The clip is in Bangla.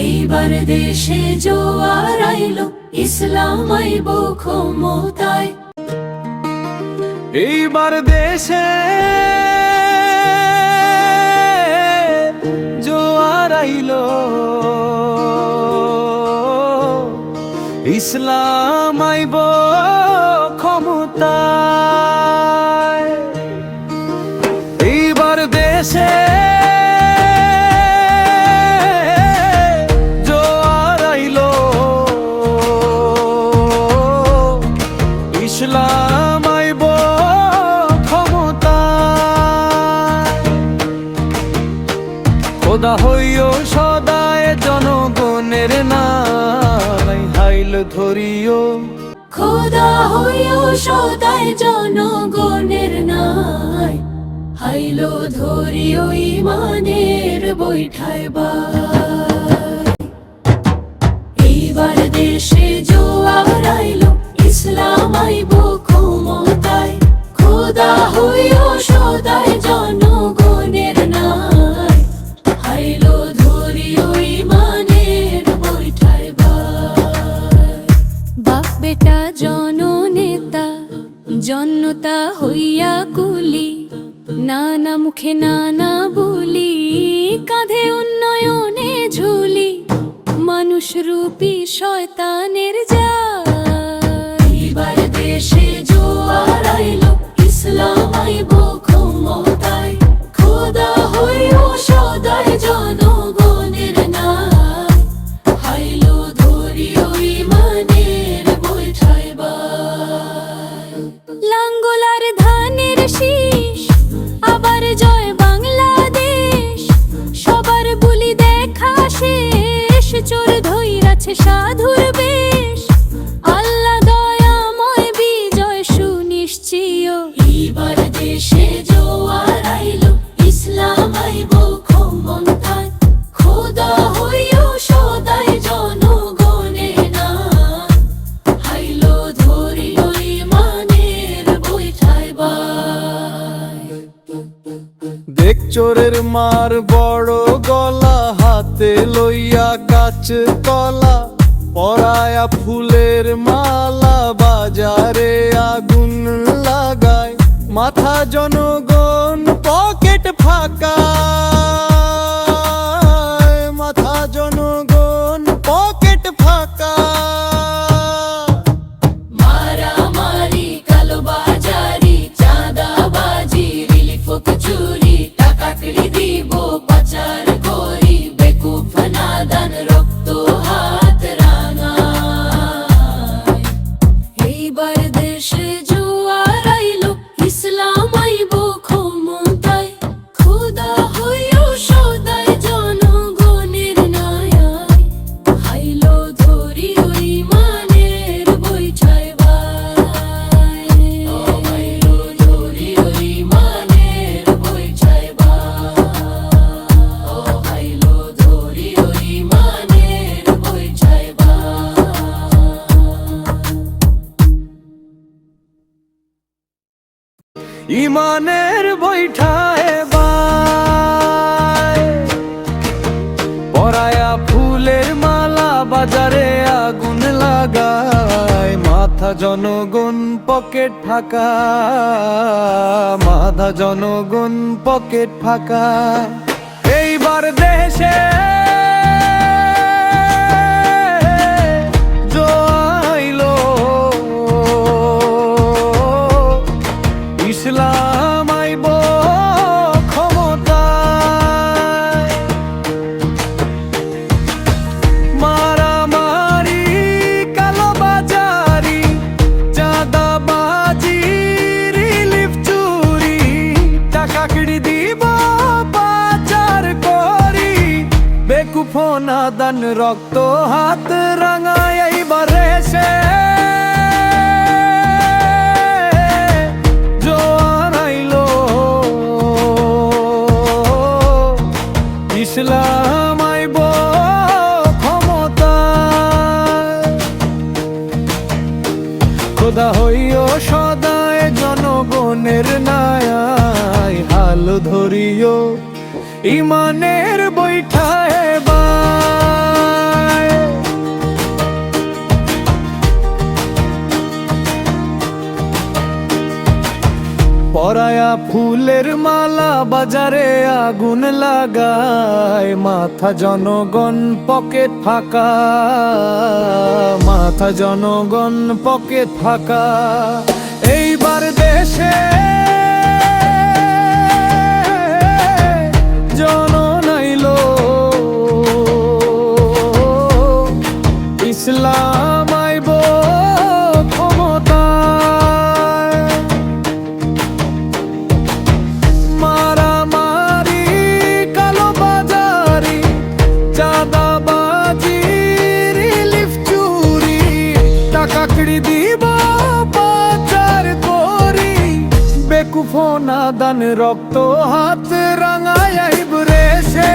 এইবার দেশে জোয়ার আইলো, ইসলাম আইব ক্ষমতায়। এইবার দেশে জোয়ার আইলো, ইসলাম আইব ক্ষমতায়। এইবার দেশে ইসলাম আইব ক্ষমতায় খোদা হইও সদায় জনগণের নাই হাইল ধরিও খোদা হইও সদায় জনগণের নাই হাইলো ধরিও, ইমানের বৈঠায়। নানা মুখে নানা বলি কাঁধে উন্নয়নে ঝুলি। মানুষ রূপী শয়তানের ধৈরাছে সাধুর বেশ। আল্লাহ দয়াময় বিজয় সুনিশ্চিয়। এবার দেশে জোয়ার আইলো ইসলাম আইব ক্ষমতায়। খোদা হইও সদায় জনগণের না হাইলো ধরিল ইমানের বৈঠায় বাই। দেখ চোরের মার বড় গলা। হাতে লইয়া কাচ কলা পরায়া ফুলের মালা বাজারে আগুন লাগায়। মাথা জনগণ পকেট ফাঁকা ইমানের বৈঠায় বাই। পরায়া ফুলের মালা বাজারে আগুন লাগায়। মাথা জনগণ পকেট ফাঁকা। মাথা জনগণ পকেট ফাঁকা। এইবার দেশে নাদান রক্ত হাত রাঙায় এইবার সে জোয়ার আইলো। ইসলাম আইব ক্ষমতায় খোদা হইও সদায় জনগণের নায়ায়, হাল ধরিও। ইমানের বৈঠায় ফুলের মালা বাজারে আগুন লাগায়, মাথা জনগণ পকেট ফাঁকা, মাথা জনগণ পকেট ফাঁকা। এইবার দেশে কিড়ি দিব পাচার করি। বেকুফনা দান রক্ত হাত রাঙায় রে সে।